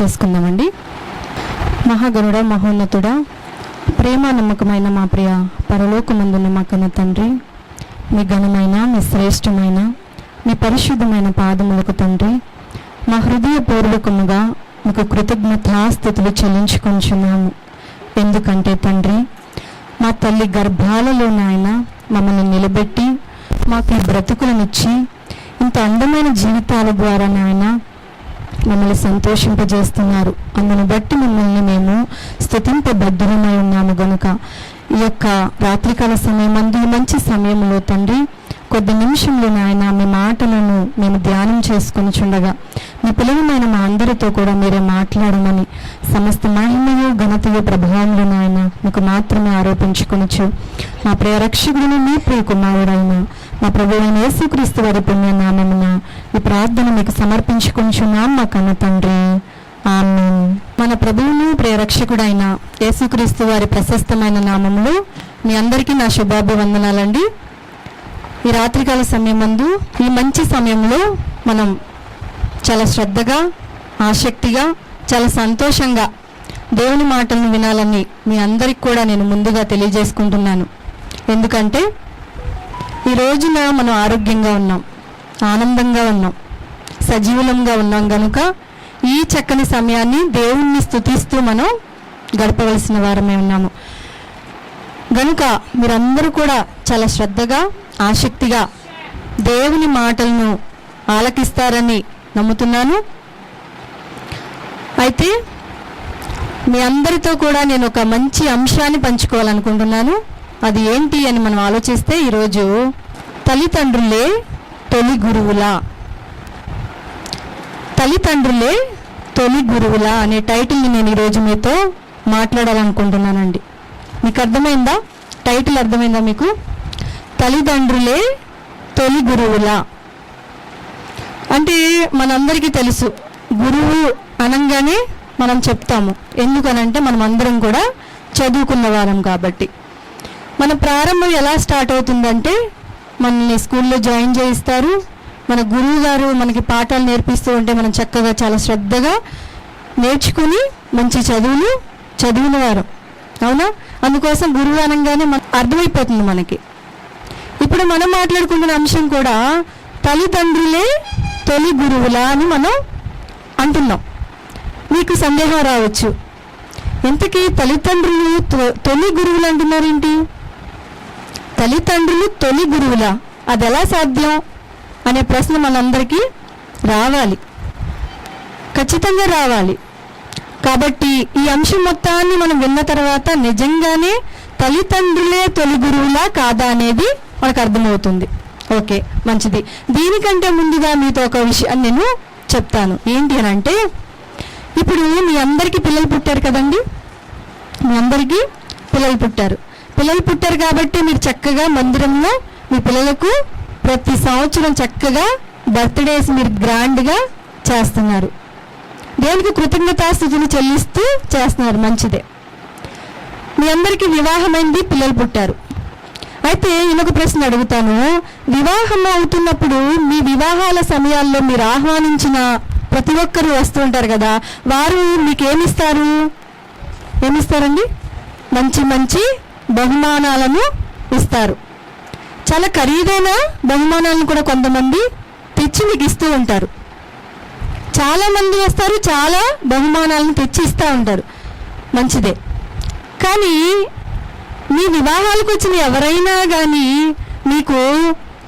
చేసుకుందామండి. మహాగరుడ మహోన్నతుడా ప్రేమ నమ్మకమైన మా ప్రియ పరలోకమందున్న మా కన్న తండ్రి మీ ఘనమైన మీ శ్రేష్టమైన మీ పరిశుద్ధమైన పాదములకు తండ్రి మా హృదయపూర్వకముగా మీకు కృతజ్ఞతాస్థుతులు చెల్లించుకుంటున్నాము ఎందుకంటే తండ్రి మా తల్లి గర్భాలలో నాయన మమ్మల్ని నిలబెట్టి మాకు ఈ బ్రతుకులనిచ్చి ఇంత అందమైన జీవితాల ద్వారా నాయన మమ్మల్ని సంతోషింపజేస్తున్నారు. అందును బట్టి మిమ్మల్ని మేము స్థుతింపబద్ధులమై ఉన్నాము గనుక. ఈ యొక్క రాత్రికాల సమయం అందు మంచి సమయంలో తండ్రి కొద్ది నిమిషంలో నాయన మీ మాటలను మేము ధ్యానం చేసుకుని చుండగా. మీ పిల్లలమైన మా అందరితో కూడా మీరే మాట్లాడమని సమస్త మహిమయు ఘనతయు ప్రభావములు నాయన మీకు మాత్రమే ఆరోపించుకొనొచ్చు మా ప్రియ రక్షకుడిని మీ ప్రియ కుమారుడైన మా ప్రభు అయిన యేసుక్రీస్తు వారి పుణ్యనామమున ఈ ప్రార్థన మీకు సమర్పించుకొంచున్నాం మా కన్న తండ్రి. ఆమె మన ప్రభువును ప్రేరక్షకుడైన యేసుక్రీస్తు వారి ప్రశస్తమైన నామములు మీ అందరికీ నా శుభాభివందనాలండి. ఈ రాత్రికాల సమయమందు ఈ మంచి సమయంలో మనం చాలా శ్రద్ధగా ఆసక్తిగా చాలా సంతోషంగా దేవుని మాటలను వినాలని మీ అందరికి కూడా నేను ముందుగా తెలియజేసుకుంటున్నాను. ఎందుకంటే ఈ రోజున మనం ఆరోగ్యంగా ఉన్నాం ఆనందంగా ఉన్నాం సజీవులంగా ఉన్నాం గనుక ఈ చక్కని సమయాన్ని దేవుణ్ణి స్థుతిస్తూ మనం గడపవలసిన వారమే ఉన్నాము. గనుక మీరందరూ కూడా చాలా శ్రద్ధగా ఆసక్తిగా దేవుని మాటలను ఆలకిస్తారని నమ్ముతున్నాను. అయితే మీ అందరితో కూడా నేను ఒక మంచి అంశాన్ని పంచుకోవాలనుకుంటున్నాను. అది ఏంటి అని మనం ఆలోచిస్తే ఈరోజు తల్లిదండ్రులే తొలి గురువులా. తల్లిదండ్రులే తొలి గురువులా అనే టైటిల్ని నేను ఈరోజు మీతో మాట్లాడాలనుకుంటున్నానండి. మీకు అర్థమైందా? టైటిల్ అర్థమైందా మీకు? తల్లిదండ్రులే తొలి గురువులా. అంటే మనందరికీ తెలుసు గురువు అనగానే మనం చెప్తాము. ఎందుకనంటే మనం అందరం కూడా చదువుకున్న వారం కాబట్టి. మన ప్రారంభం ఎలా స్టార్ట్ అవుతుందంటే మనల్ని స్కూల్లో జాయిన్ చేయిస్తారు. మన గురువు గారు మనకి పాఠాలు నేర్పిస్తూ ఉంటే మనం చక్కగా చాలా శ్రద్ధగా నేర్చుకుని మంచి చదువులు చదివినవారం. అవునా? అందుకోసం గురువు అనగానే మన అర్థమైపోతుంది మనకి. ఇప్పుడు మనం మాట్లాడుకుంటున్న అంశం కూడా తల్లిదండ్రులే తొలి గురువులా అని మనం అంటున్నాం. మీకు సందేహం రావచ్చు. ఇంతకీ తల్లిదండ్రులు తొ- తొలి గురువులు అంటున్నారేంటి? తల్లిదండ్రులు తొలి గురువులా? అది ఎలా సాధ్యం? అనే ప్రశ్న మనందరికీ రావాలి. ఖచ్చితంగా రావాలి. కాబట్టి ఈ అంశం మొత్తాన్ని మనం విన్న తర్వాత నిజంగానే తల్లిదండ్రులే తొలి గురువులా కాదా అనేది మనకు అర్థమవుతుంది. ఓకే మంచిది. దీనికంటే ముందుగా మీతో ఒక విషయాన్ని నేను చెప్తాను. ఏంటి అని అంటే ఇప్పుడు మీ అందరికీ పిల్లలు పుట్టారు కదండి? మీ అందరికీ పిల్లలు పుట్టారు. పిల్లలు పుట్టారు కాబట్టి మీరు చక్కగా మందిరంలో మీ పిల్లలకు ప్రతి సంవత్సరం చక్కగా బర్త్డేస్ మీరు గ్రాండ్గా చేస్తున్నారు. దేవునికి కృతజ్ఞతాస్థుతిని చెల్లిస్తూ చేస్తున్నారు మంచిదే. మీ అందరికీ వివాహమైంది పిల్లలు పుట్టారు. అయితే ఇంకొక ప్రశ్న అడుగుతాను. వివాహం అవుతున్నప్పుడు మీ వివాహాల సమయాల్లో మీరు ఆహ్వానించిన ప్రతి ఒక్కరు వస్తూ ఉంటారు కదా వారు మీకు ఏమిస్తారు ఏమిస్తారండి? మంచి మంచి బహుమానాలను ఇస్తారు. చాలా ఖరీదైన బహుమానాలను కూడా కొంతమంది తెచ్చి మీకు ఇస్తూ ఉంటారు చాలామంది వస్తారు చాలా బహుమానాలను తెచ్చి ఇస్తూ ఉంటారు. మంచిదే. కానీ మీ వివాహాలకు వచ్చిన ఎవరైనా కానీ మీకు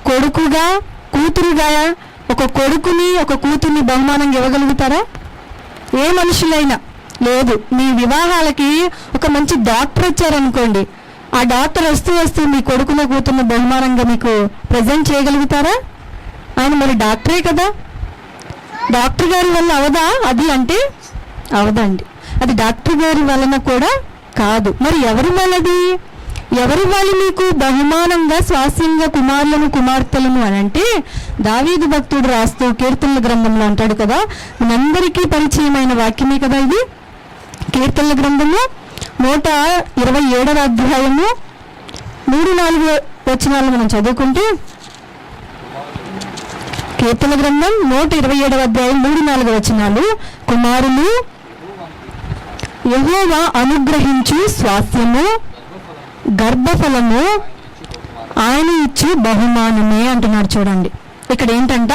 కొడుకుగా కూతురుగా ఒక కొడుకుని ఒక కూతుర్ని బహుమానంగా ఇవ్వగలుగుతారా? ఏ మనుషులైనా. లేదు. మీ వివాహాలకి ఒక మంచి డాక్టర్ వచ్చారనుకోండి ఆ డాక్టర్ వస్తూ వస్తూ మీ కొడుకులో కూతున్న బహుమానంగా మీకు ప్రజెంట్ చేయగలుగుతారా? ఆయన మరి డాక్టరే కదా. డాక్టర్ గారి వల్ల అవదా? అది అంటే అవదండి అది డాక్టర్ గారి వలన కూడా కాదు. మరి ఎవరి వల్లది ఎవరి వాళ్ళు మీకు బహుమానంగా స్వాస్యంగా కుమారులను కుమార్తెలను అని అంటే దావీదు భక్తుడు రాస్తూ కీర్తనల గ్రంథంలో అంటాడు కదా మనందరికీ పరిచయమైన వాక్యమే కదా ఇది? కీర్తనల గ్రంథము? నూట ఇరవై ఏడవ అధ్యాయము మూడు నాలుగు వచనాలు మనం చదువుకుంటే కీర్తన గ్రంథం నూట ఇరవై ఏడవ అధ్యాయం మూడు నాలుగు వచనాలు కుమారులు యహోవా అనుగ్రహించు స్వాస్థ్యము గర్భఫలము ఆయన ఇచ్చు బహుమానమే అంటున్నాడు చూడండి. ఇక్కడ ఏంటంట?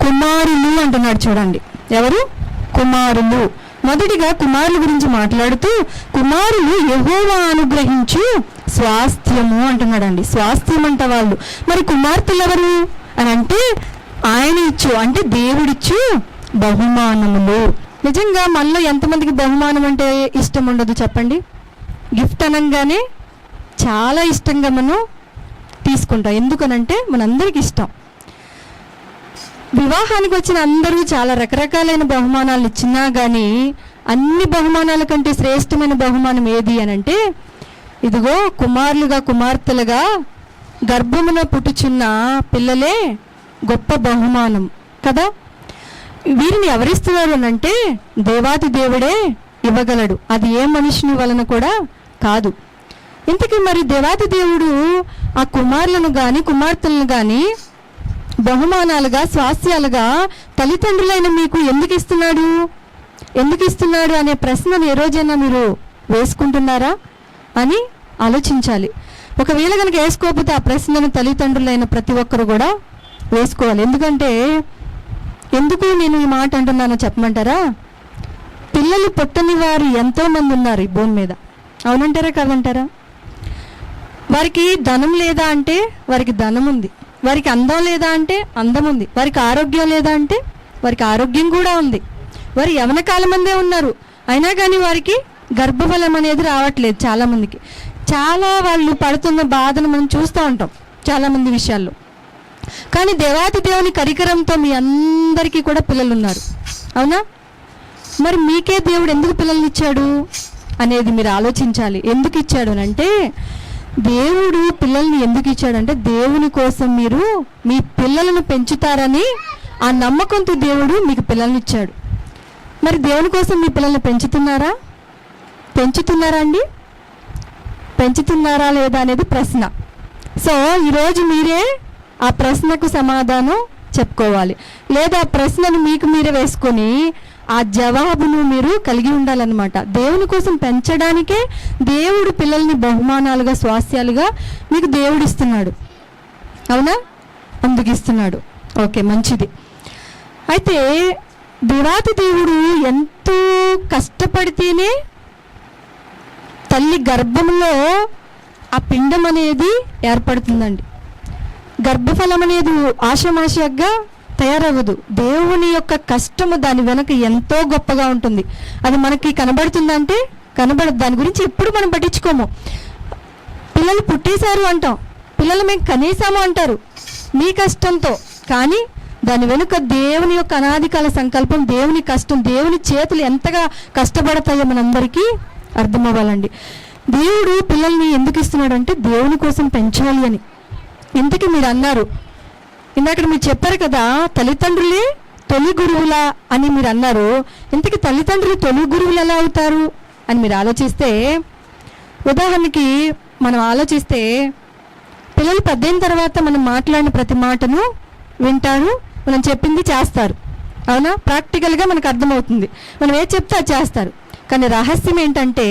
కుమారులు అంటున్నాడు చూడండి. ఎవరు? కుమారులు. మొదటిగా కుమారుల గురించి మాట్లాడుతూ కుమారులు ఎహోవా అనుగ్రహించు స్వాస్థ్యము అంటున్నాడండి. స్వాస్థ్యం అంట వాళ్ళు. మరి కుమార్తెలు ఎవరు అని అంటే ఆయన ఇచ్చు అంటే దేవుడిచ్చు బహుమానములు. నిజంగా మనలో ఎంతమందికి బహుమానం అంటే ఇష్టం ఉండదు చెప్పండి? గిఫ్ట్ అనగానే చాలా ఇష్టంగా మనం తీసుకుంటాం. ఎందుకనంటే మనందరికి ఇష్టం. వివాహానికి వచ్చిన అందరూ చాలా రకరకాలైన బహుమానాలు ఇచ్చినా కానీ అన్ని బహుమానాల కంటే శ్రేష్టమైన బహుమానం ఏది అని అంటే ఇదిగో కుమారులుగా కుమార్తెలుగా గర్భమున పుట్టుచున్న పిల్లలే గొప్ప బహుమానం కదా? వీరిని ఎవరిస్తున్నారు అని అంటే దేవాది దేవుడే ఇవ్వగలడు. అది ఏ మనుషుని వలన కూడా కాదు. ఇంతకీ మరి దేవాది దేవుడు ఆ కుమారులను కానీ కుమార్తెలను కానీ బహుమానాలుగా స్వాస్థ్యాలుగా తల్లిదండ్రులైన మీకు ఎందుకు ఇస్తున్నాడు ఎందుకు ఇస్తున్నాడు అనే ప్రశ్నను ఏ రోజైనా మీరు వేసుకుంటున్నారా? అని ఆలోచించాలి. ఒకవేళ కనుక వేసుకోకపోతే ఆ ప్రశ్నను తల్లిదండ్రులైన ప్రతి ఒక్కరు కూడా వేసుకోవాలి. ఎందుకంటే ఎందుకు నేను ఈ మాట అంటున్నానో చెప్పమంటారా? పిల్లలు పుట్టని వారు ఎంతోమంది ఉన్నారు ఈ భూమి మీద. అవునంటారా కాదంటారా? వారికి ధనం లేదా అంటే వారికి ధనం ఉంది వారికి అందం లేదా అంటే అందం ఉంది. వారికి ఆరోగ్యం లేదా అంటే వారికి ఆరోగ్యం కూడా ఉంది. వారు యవన కాలం మందే ఉన్నారు. అయినా కానీ వారికి గర్భఫలం అనేది రావట్లేదు చాలామందికి చాలా వాళ్ళు పడుతున్న బాధను మనం చూస్తూ ఉంటాం చాలామంది విషయాల్లో. కానీ దేవాతి దేవుని కరికరంతో మీ అందరికీ కూడా పిల్లలు ఉన్నారు అవునా? మరి మీకే దేవుడు ఎందుకు పిల్లల్ని ఇచ్చాడు? అనేది మీరు ఆలోచించాలి. ఎందుకు ఇచ్చాడు అని అంటే దేవుడు పిల్లల్ని ఎందుకు ఇచ్చాడంటే దేవుని కోసం మీరు మీ పిల్లలను పెంచుతారని ఆ నమ్మకంతో దేవుడు మీకు పిల్లల్ని ఇచ్చాడు. మరి దేవుని కోసం మీ పిల్లల్ని పెంచుతున్నారా? పెంచుతున్నారా అండి? పెంచుతున్నారా లేదా అనేది ప్రశ్న. సో ఈరోజు మీరే ఆ ప్రశ్నకు సమాధానం చెప్పుకోవాలి. లేదా ప్రశ్నను మీకు మీరే వేసుకొని ఆ జవాబును మీరు కలిగి ఉండాలన్నమాట. దేవుని కోసం పెంచడానికే దేవుడు పిల్లల్ని బహుమానాలుగా స్వాస్యాలుగా మీకు దేవుడు ఇస్తున్నాడు అవునా? అందుకు ఇస్తున్నాడు ఓకే మంచిది. అయితే దేవాతి దేవుడు ఎంతో కష్టపడితేనే తల్లి గర్భంలో ఆ పిండం అనేది ఏర్పడుతుందండి. గర్భఫలం అనేది ఆశమాషగా తయారవ్వదు. దేవుని యొక్క కష్టము దాని వెనక ఎంతో గొప్పగా ఉంటుంది. అది మనకి కనబడుతుందంటే కనబడదు. దాని గురించి ఎప్పుడు మనం పట్టించుకోము. పిల్లలు పుట్టేశారు అంటాం. పిల్లలు మేము కనీసాము అంటారు. మీ కష్టంతో. కానీ దాని వెనుక దేవుని యొక్క అనాదికాల సంకల్పం దేవుని కష్టం దేవుని చేతులు ఎంతగా కష్టపడతాయో మనందరికీ అర్థమవ్వాలండి. దేవుడు పిల్లల్ని ఎందుకు ఇస్తున్నాడు అంటే దేవుని కోసం పెంచాలి అని. ఇంతకీ మీరు అన్నారు ఇందాక మీరు చెప్పారు కదా తల్లిదండ్రులే తొలి గురువులా అని మీరు అన్నారు. ఇంతకీ తల్లిదండ్రులు తొలి గురువులు ఎలా అవుతారు అని మీరు ఆలోచిస్తే ఉదాహరణకి మనం ఆలోచిస్తే పిల్లలు పెద్దయిన తర్వాత మనం మాట్లాడిన ప్రతి మాటను వింటారు మనం చెప్పింది చేస్తారు. అవునా? ప్రాక్టికల్గా మనకు అర్థమవుతుంది. మనం ఏది చెప్తే అది చేస్తారు. కానీ రహస్యం ఏంటంటే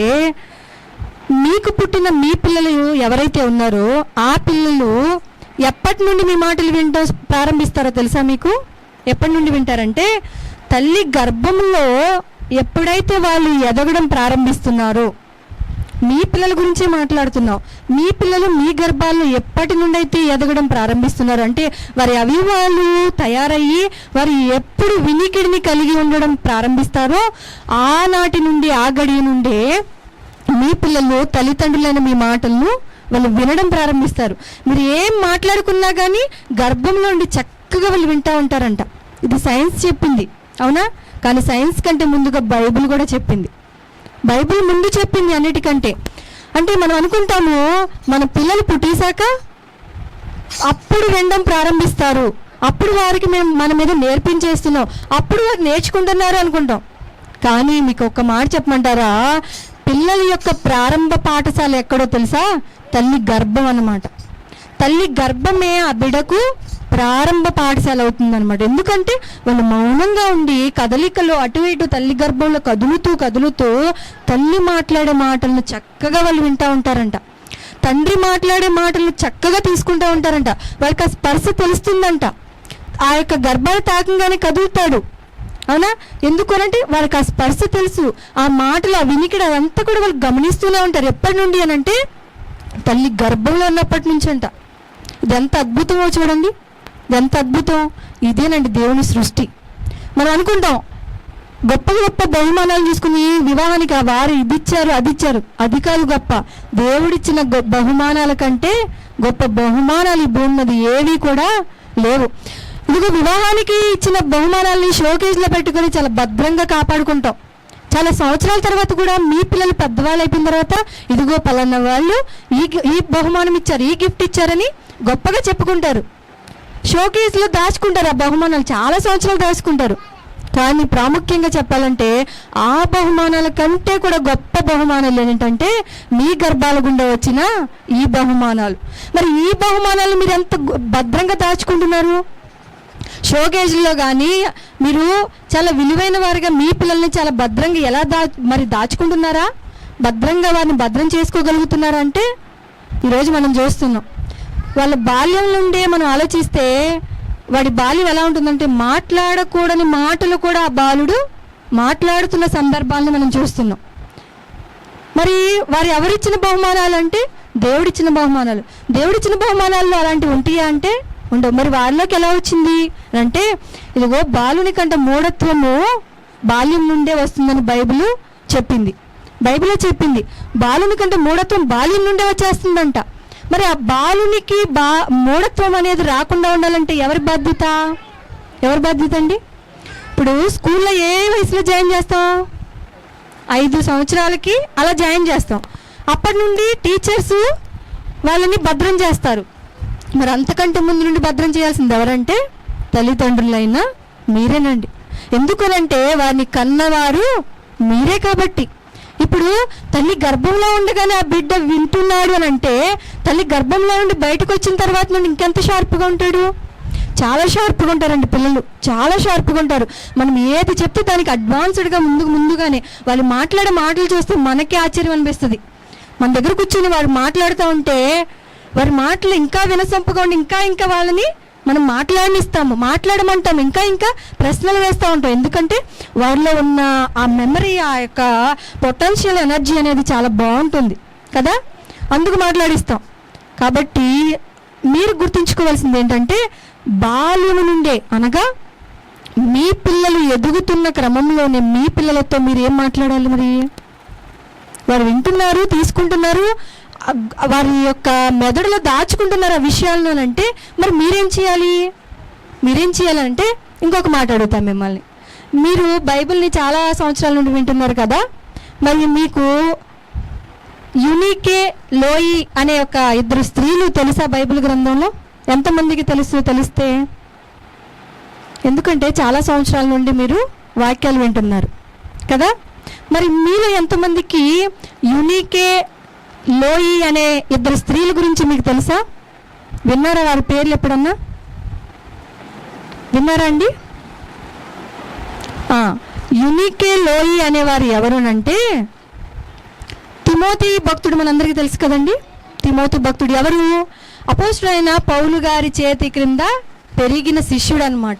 మీకు పుట్టిన మీ పిల్లలు ఎవరైతే ఉన్నారో ఆ పిల్లలు ఎప్పటి నుండి మీ మాటలు వింటూ ప్రారంభిస్తారో తెలుసా మీకు? ఎప్పటి నుండి వింటారంటే తల్లి గర్భంలో ఎప్పుడైతే వాళ్ళు ఎదగడం ప్రారంభిస్తున్నారో మీ పిల్లల గురించే మాట్లాడుతున్నాం. మీ పిల్లలు మీ గర్భాల్లో ఎప్పటి నుండి అయితే ఎదగడం ప్రారంభిస్తున్నారు అంటే వారి అవివాళ్ళు తయారయ్యి వారు ఎప్పుడు వినికిడిని కలిగి ఉండడం ప్రారంభిస్తారో ఆనాటి నుండి ఆ గడియ నుండే మీ పిల్లలు తల్లిదండ్రులైన మీ మాటలను వాళ్ళు వినడం ప్రారంభిస్తారు. మీరు ఏం మాట్లాడుకున్నా కానీ గర్భంలో ఉండి చక్కగా వాళ్ళు వింటూ ఉంటారంట. ఇది సైన్స్ చెప్పింది. అవునా? కానీ సైన్స్ కంటే ముందుగా బైబిల్ కూడా చెప్పింది. బైబిల్ ముందు చెప్పింది అన్నిటికంటే. అంటే మనం అనుకుంటాము మన పిల్లలు పుట్టేశాక అప్పుడు వినడం ప్రారంభిస్తారు. అప్పుడు వారికి మేము మన మీద నేర్పించేస్తున్నాం. అప్పుడు వారు నేర్చుకుంటున్నారు అనుకుంటాం. కానీ మీకు ఒక మాట చెప్పమంటారా? పిల్లల యొక్క ప్రారంభ పాఠశాల ఎక్కడో తెలుసా? తల్లి గర్భం అనమాట తల్లి గర్భమే ఆ బిడకు ప్రారంభ పాఠశాల అవుతుందన్నమాట. ఎందుకంటే వాళ్ళు మౌనంగా ఉండి కదలికలో అటు ఇటు తల్లి గర్భంలో కదులుతూ కదులుతూ తల్లి మాట్లాడే మాటలను చక్కగా వాళ్ళు వింటూ ఉంటారంట. తండ్రి మాట్లాడే మాటలు చక్కగా తీసుకుంటూ ఉంటారంట. వాళ్ళకి ఆ స్పర్శ తెలుస్తుందంట. ఆ యొక్క గర్భాన్ని తాకంగానే కదులుతాడు. అవునా? ఎందుకనంటే వాళ్ళకి ఆ స్పర్శ తెలుసు. ఆ మాటలు ఆ వినికిడి అదంతా కూడా వాళ్ళు గమనిస్తూనే ఉంటారు. ఎప్పటి నుండి అని అంటే తల్లి గర్భంలో ఉన్నప్పటి నుంచి అంట. ఇది ఎంత అద్భుతమో చూడండి. ఇది ఎంత అద్భుతం. ఇదేనండి దేవుని సృష్టి. మనం అనుకుంటాం గొప్ప గొప్ప బహుమానాలు చూసుకుని వివాహానికి ఆ వారు ఇది ఇచ్చారు అది ఇచ్చారు అది కాదు గొప్ప. దేవుడిచ్చిన బహుమానాల కంటే గొప్ప బహుమానాలు ఈ భూమి మీద ఏవి కూడా లేవు. ఇదిగో వివాహానికి ఇచ్చిన బహుమానాల్ని షోకేజ్లో పెట్టుకొని చాలా భద్రంగా కాపాడుకుంటాం. చాలా సంవత్సరాల తర్వాత కూడా మీ పిల్లలు పెద్దవాళ్ళు అయిపోయిన తర్వాత ఇదిగో పలానా వాళ్ళు ఈ ఈ బహుమానం ఇచ్చారు ఈ గిఫ్ట్ ఇచ్చారని గొప్పగా చెప్పుకుంటారు. షోకేస్లో దాచుకుంటారు ఆ బహుమానాలు చాలా సంవత్సరాలు దాచుకుంటారు. కానీ ప్రాముఖ్యంగా చెప్పాలంటే ఆ బహుమానాల కంటే కూడా గొప్ప బహుమానాలు ఏంటంటే మీ గర్భాల గుండా వచ్చిన ఈ బహుమానాలు. మరి ఈ బహుమానాలు మీరు ఎంత భద్రంగా దాచుకుంటున్నారు? షోకేజ్లో కానీ మీరు చాలా విలువైన వారిగా మీ పిల్లల్ని చాలా భద్రంగా ఎలా దా మరి దాచుకుంటున్నారా? భద్రంగా వారిని భద్రం చేసుకోగలుగుతున్నారా అంటే ఈరోజు మనం చూస్తున్నాం. వాళ్ళ బాల్యం నుండే మనం ఆలోచిస్తే వాడి బాల్యం ఎలా ఉంటుందంటే మాట్లాడకూడని మాటలు కూడా ఆ బాలుడు మాట్లాడుతున్న సందర్భాలను మనం చూస్తున్నాం. మరి వారు ఎవరిచ్చిన బహుమానాలు అంటే దేవుడిచ్చిన బహుమానాలు. దేవుడిచ్చిన బహుమానాల్లో అలాంటివి ఉంటాయా అంటే ఉండవు. మరి వారిలోకి ఎలా వచ్చింది? అంటే ఇదిగో బాలుని కంటే మూఢత్వము బాల్యం నుండే వస్తుందని బైబిల్ చెప్పింది. బైబిలే చెప్పింది. బాలుని కంటే మూఢత్వం బాల్యం నుండే వచ్చేస్తుందంట. మరి ఆ బాలునికి బా మూఢత్వం అనేది రాకుండా ఉండాలంటే ఎవరి బాధ్యత? ఎవరి బాధ్యత అండి? ఇప్పుడు స్కూల్లో ఏ వయసులో జాయిన్ చేస్తాం? ఐదు సంవత్సరాలకి అలా జాయిన్ చేస్తాం. అప్పటి నుండి టీచర్స్ వాళ్ళని భద్రం చేస్తారు. మరి అంతకంటే ముందు నుండి భద్రం చేయాల్సింది ఎవరంటే తల్లిదండ్రులైనా మీరేనండి. ఎందుకనంటే వారిని కన్నవారు మీరే కాబట్టి. ఇప్పుడు తల్లి గర్భంలో ఉండగానే ఆ బిడ్డ వింటున్నాడు అని అంటే తల్లి గర్భంలో నుండి బయటకు వచ్చిన తర్వాత నుండి ఇంకెంత షార్ప్గా ఉంటాడు? చాలా షార్ప్గా ఉంటారండి పిల్లలు. చాలా షార్ప్గా ఉంటారు. మనం ఏది చెప్తే దానికి అడ్వాన్స్డ్గా ముందుకు ముందుగానే వాళ్ళు మాట్లాడే మాటలు చూస్తే మనకే ఆశ్చర్యం అనిపిస్తుంది. మన దగ్గర కూర్చొని వారు మాట్లాడుతూ ఉంటే వారి మాటలు ఇంకా వినసొంపుగా ఉండి ఇంకా ఇంకా వాళ్ళని మనం మాట్లాడనిస్తాము మాట్లాడమంటాం ఇంకా ఇంకా ప్రశ్నలు వేస్తూ ఉంటాం. ఎందుకంటే వారిలో ఉన్న ఆ మెమరీ ఆ యొక్క పొటెన్షియల్ ఎనర్జీ అనేది చాలా బాగుంటుంది కదా? అందుకు మాట్లాడిస్తాం. కాబట్టి మీరు గుర్తుంచుకోవాల్సింది ఏంటంటే బాల్యము నుండే అనగా మీ పిల్లలు ఎదుగుతున్న క్రమంలోనే మీ పిల్లలతో మీరు ఏం మాట్లాడాలి మరి? వారు వింటున్నారు తీసుకుంటున్నారు వారి యొక్క మెదడులో దాచుకుంటున్నారు ఆ విషయాలను అంటే మరి మీరేం చేయాలి? మీరేం చేయాలంటే ఇంకొక మాట అడుగుతాం మిమ్మల్ని. మీరు బైబిల్ని చాలా సంవత్సరాల నుండి వింటున్నారు కదా మరి మీకు యునికే లోయి అనే ఒక ఇద్దరు స్త్రీలు తెలుసా బైబిల్ గ్రంథంలో? ఎంతమందికి తెలుసు? తెలిస్తే? ఎందుకంటే చాలా సంవత్సరాల నుండి మీరు వాక్యాలు వింటున్నారు కదా? మరి మీలో ఎంతమందికి యునికే లోయి అనే ఇద్దరు స్త్రీల గురించి మీకు తెలుసా? విన్నారా వారి పేర్లు ఎప్పుడన్నా? విన్నారా అండి? యునికే లోయి అనేవారు ఎవరునంటే తిమోతి భక్తుడు మనందరికీ తెలుసు కదండి? తిమోతి భక్తుడు ఎవరు? అపోస్తుడైన పౌలు గారి చేతి క్రింద పెరిగిన శిష్యుడు అనమాట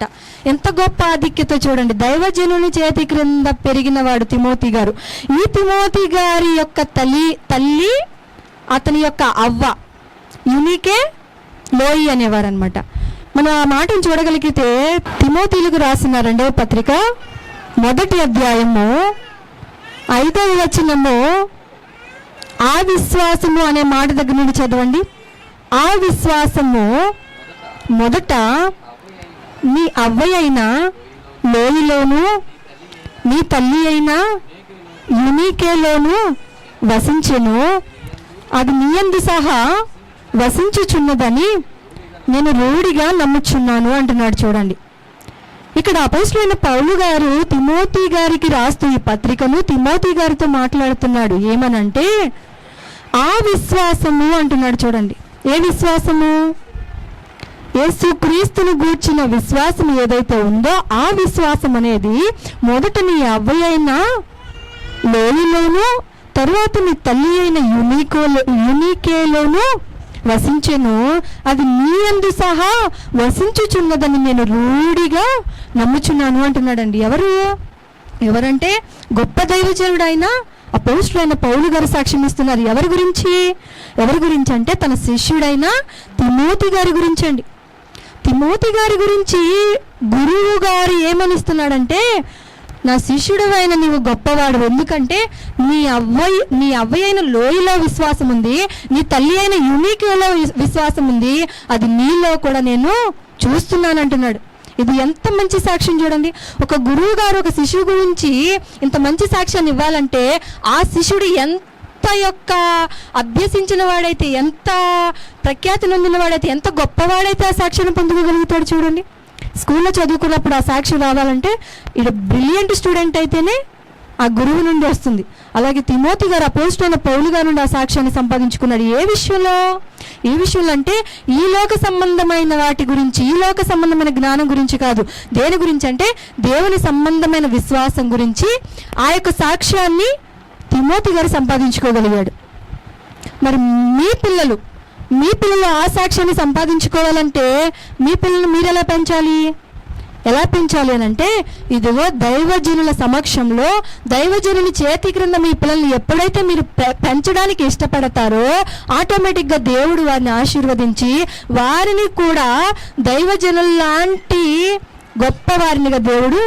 ఎంత గొప్ప ఆధిక్యత చూడండి. దైవజనుని చేతి క్రింద పెరిగిన వాడు తిమోతి గారు. ఈ తిమోతి గారి యొక్క తల్లి తల్లి అతని యొక్క అవ్వ. యునికే లోయి అనేవారు అనమాట మనం ఆ మాటను చూడగలిగితే తిమోతీలకు రాసిన రెండవ పత్రిక మొదటి అధ్యాయము ఐదవ వచనము ఆ విశ్వాసము అనే మాట దగ్గర నుండి చదవండి. ఆ విశ్వాసము మొదట నీ అవ్వయ్య అయినా లోయలోను నీ తల్లి అయినా యునీకేలోను వసించెను. అది నీయందు సహా వసించుచున్నదని నేను రూఢిగా నమ్ముచున్నాను అంటున్నాడు చూడండి. ఇక్కడ అపోస్తులైన పౌలు గారు తిమోతి గారికి రాస్తూ ఈ పత్రికను తిమోతి గారితో మాట్లాడుతున్నాడు. ఏమనంటే ఆ విశ్వాసము అంటున్నాడు చూడండి. ఏ విశ్వాసము? యేసు గూర్చిన విశ్వాసం ఏదైతే ఉందో ఆ విశ్వాసం అనేది మొదట నీ అవ్వయైన అయిన తరువాత నీ తల్లి అయిన యునికోలో యునీకేలోనూ వసించెను. అది నీ అందు సహా వసించుచున్నదని నేను రూఢిగా నమ్ముచున్నాను అంటున్నాడండి. ఎవరు? ఎవరంటే గొప్ప దైవజనుడైన అపోస్తుడైన పౌలు గారు సాక్ష్యం ఇస్తున్నారు. ఎవరి గురించి? ఎవరి గురించి అంటే తన శిష్యుడైన తిమోతి గారి గురించి అండి. తిమోతి గారి గురించి గురువు గారు ఏమనిస్తున్నాడంటే నా శిష్యుడు అయిన నీవు గొప్పవాడు. ఎందుకంటే నీ అవ్వయ్య నీ అవ్వయ్య అయిన లోయలో విశ్వాసం ఉంది నీ తల్లి అయిన యునిక్లో విశ్వాసం ఉంది. అది నీలో కూడా నేను చూస్తున్నాను అంటున్నాడు ఇది ఎంత మంచి సాక్ష్యం చూడండి. ఒక గురువు గారు ఒక శిశువు గురించి ఇంత మంచి సాక్ష్యాన్ని ఇవ్వాలంటే ఆ శిష్యుడు ఎంత యొక్క అభ్యసించిన వాడైతే ఎంత ప్రఖ్యాతి నొందిన వాడైతే ఎంత గొప్పవాడైతే ఆ సాక్ష్యాన్ని పొందుకోగలుగుతాడు చూడండి. స్కూల్లో చదువుకున్నప్పుడు ఆ సాక్షి రావాలంటే ఇటు బ్రిలియంట్ స్టూడెంట్ అయితేనే ఆ గురువు నుండి వస్తుంది. అలాగే తిమోతి గారు అపోజిట్ పౌలు గారు నుండి ఆ సాక్ష్యాన్ని సంపాదించుకున్నాడు. ఏ విషయంలో? ఏ విషయంలో అంటే ఈ లోక సంబంధమైన వాటి గురించి ఈ లోక సంబంధమైన జ్ఞానం గురించి కాదు. దేని గురించి అంటే దేవుని సంబంధమైన విశ్వాసం గురించి ఆ యొక్క సాక్ష్యాన్ని తిమోతి గారు సంపాదించుకోగలిగాడు. మరి మీ పిల్లలు మీ పిల్లలు ఆ సాక్ష్యాన్ని సంపాదించుకోవాలంటే మీ పిల్లల్ని మీరు ఎలా పెంచాలి? ఎలా పెంచాలి అని అంటే ఇదిగో దైవజనుల సమక్షంలో దైవజనుని చేతి క్రింద మీ పిల్లల్ని ఎప్పుడైతే మీరు పె- పెంచడానికి ఇష్టపడతారో ఆటోమేటిక్గా దేవుడు వారిని ఆశీర్వదించి వారిని కూడా దైవజనుల లాంటి గొప్ప వారినిగా దేవుడు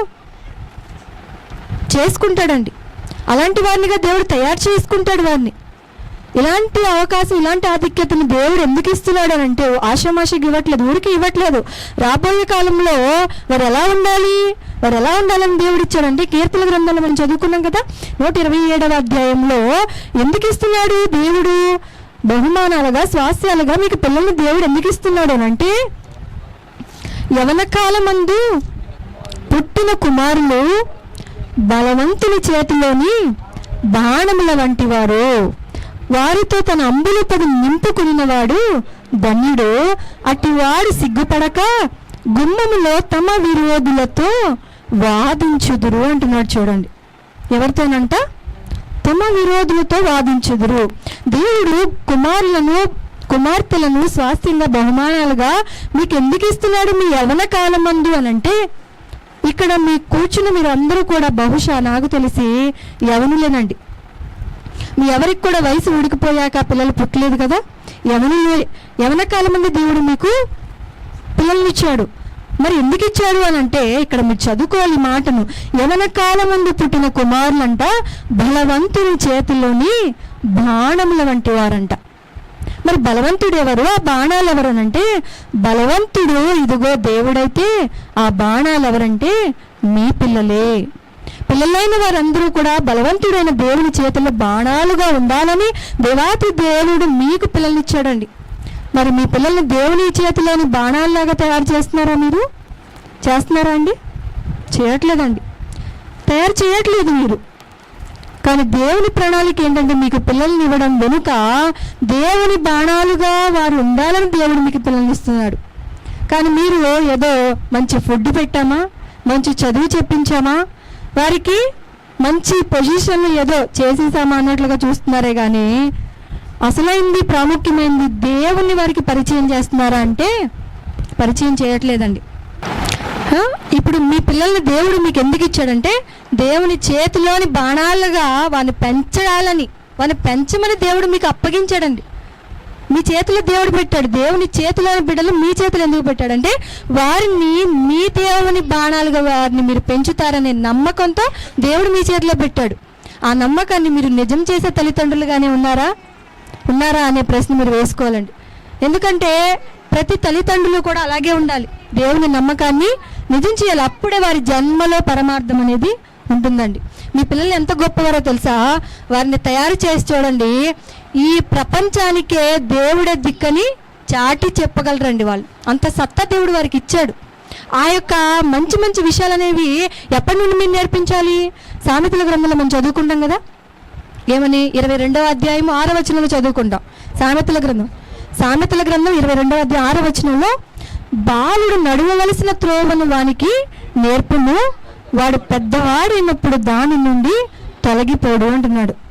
చేసుకుంటాడండి. అలాంటి వారినిగా దేవుడు తయారు చేసుకుంటాడు వారిని. ఇలాంటి అవకాశం ఇలాంటి ఆధిక్యతను దేవుడు ఎందుకు ఇస్తున్నాడు అని అంటే ఆషామాషికి ఇవ్వట్లేదు ఊరికి ఇవ్వట్లేదు. రాబోయే కాలంలో వారు ఎలా ఉండాలి? వారు ఎలా ఉండాలని దేవుడు ఇచ్చాడంటే కీర్తన గ్రంథంలో మనం చదువుకున్నాం కదా నూట ఇరవై ఏడవ అధ్యాయంలో ఎందుకు ఇస్తున్నాడు దేవుడు? బహుమానాలుగా స్వాస్యాలుగా మీకు పిల్లల్ని దేవుడు ఎందుకు ఇస్తున్నాడు అని అంటే యవన కాలమందు పుట్టిన కుమారులు బలవంతుని చేతిలోని బాణముల వంటి వారు. వారితో తన అంబులు పది నింపుకునినవాడు ధన్యుడు. అటివాడు సిగ్గుపడక గుమ్మములో తమ విరోధులతో వాదించుదురు అంటున్నాడు చూడండి. ఎవరితోనంట? తమ విరోధులతో వాదించుదురు. దేవుడు కుమారులను కుమార్తెలను స్వాస్థ్యంగా బహుమానాలుగా మీకు ఎందుకు ఇస్తున్నాడు మీ యవన కాలమందు అని అంటే ఇక్కడ మీ కూర్చుని మీరు అందరూ కూడా బహుశా నాకు తెలిసి యవనులేనండి. మీ ఎవరికి కూడా వయసు ఉడికిపోయాక పిల్లలు పుట్టలేదు కదా? యవనులే యవన కాలం మంది దేవుడు మీకు? పిల్లల్ని ఇచ్చాడు. మరి ఎందుకు ఇచ్చాడు అని అంటే ఇక్కడ మీరు చదువుకోవాలి మాటను. యవన కాలం పుట్టిన కుమారులంట? బలవంతుని చేతిలోని బాణముల వంటి వారంట. మరి బలవంతుడు ఎవరు? ఆ బాణాలు ఎవరు అని అంటే బలవంతుడు ఇదిగో దేవుడైతే ఆ బాణాలు ఎవరంటే మీ పిల్లలే. పిల్లలైన వారందరూ కూడా బలవంతుడైన దేవుని చేతుల్లో బాణాలుగా ఉండాలని దేవాతి దేవుడు మీకు పిల్లల్నిచ్చాడండి మరి మీ పిల్లల్ని దేవుని చేతిలోని బాణాల్లాగా తయారు చేస్తున్నారా మీరు? చేస్తున్నారా అండి? చేయట్లేదండి. తయారు చేయట్లేదు మీరు. కానీ దేవుని ప్రణాళిక ఏంటంటే మీకు పిల్లల్ని ఇవ్వడం వెనుక దేవుని బాణాలుగా వారు ఉండాలని దేవుడు మీకు పిల్లల్ని ఇస్తున్నాడు కానీ మీరు ఏదో మంచి ఫుడ్ పెట్టామా? మంచి చదువు చెప్పించామా? వారికి మంచి పొజిషన్ ఏదో చేసేసామా అన్నట్లుగా చూస్తున్నారే కానీ అసలైంది ప్రాముఖ్యమైనది దేవుణ్ణి వారికి పరిచయం చేస్తున్నారా అంటే పరిచయం చేయట్లేదండి. ఇప్పుడు మీ పిల్లల్ని దేవుడు మీకు ఎందుకు ఇచ్చాడంటే దేవుని చేతిలోని బాణాలుగా వాని పెంచాలని వాడిని పెంచమని దేవుడు మీకు అప్పగించాడండి. మీ చేతిలో దేవుడు పెట్టాడు. దేవుని చేతిలోని బిడ్డలు మీ చేతులు ఎందుకు పెట్టాడంటే వారిని మీ దేవుని బాణాలుగా వారిని మీరు పెంచుతారనే నమ్మకంతో దేవుడు మీ చేతిలో పెట్టాడు. ఆ నమ్మకాన్ని మీరు నిజం చేసే తల్లిదండ్రులుగానే ఉన్నారా? ఉన్నారా అనే ప్రశ్న మీరు వేసుకోవాలండి. ఎందుకంటే ప్రతి తల్లిదండ్రులు కూడా అలాగే ఉండాలి. దేవుని నమ్మకాన్ని నిజం చేయాలి. అప్పుడే వారి జన్మలో పరమార్థం అనేది ఉంటుందండి. మీ పిల్లలు ఎంత గొప్పవారో తెలుసా? వారిని తయారు చేసి చూడండి. ఈ ప్రపంచానికే దేవుడే దిక్కని చాటి చెప్పగలరండి వాళ్ళు. అంత సత్తా దేవుడు వారికి ఇచ్చాడు. ఆ యొక్క మంచి మంచి విషయాలు అనేవి ఎప్పటి నుండి మీరు నేర్పించాలి? సామెతల గ్రంథంలో మనం చదువుకుంటాం కదా? ఏమని? ఇరవై రెండవ అధ్యాయం ఆరో వచనంలో చదువుకుంటాం. సామెతల గ్రంథం. సామెతల గ్రంథం ఇరవై రెండవ అధ్యాయం ఆరో వచనంలో బాలుడు నడవవలసిన త్రోవను వానికి నేర్పును వాడు పెద్దవాడైనప్పుడు దాని నుండి తొలగిపోడు అంటున్నాడు.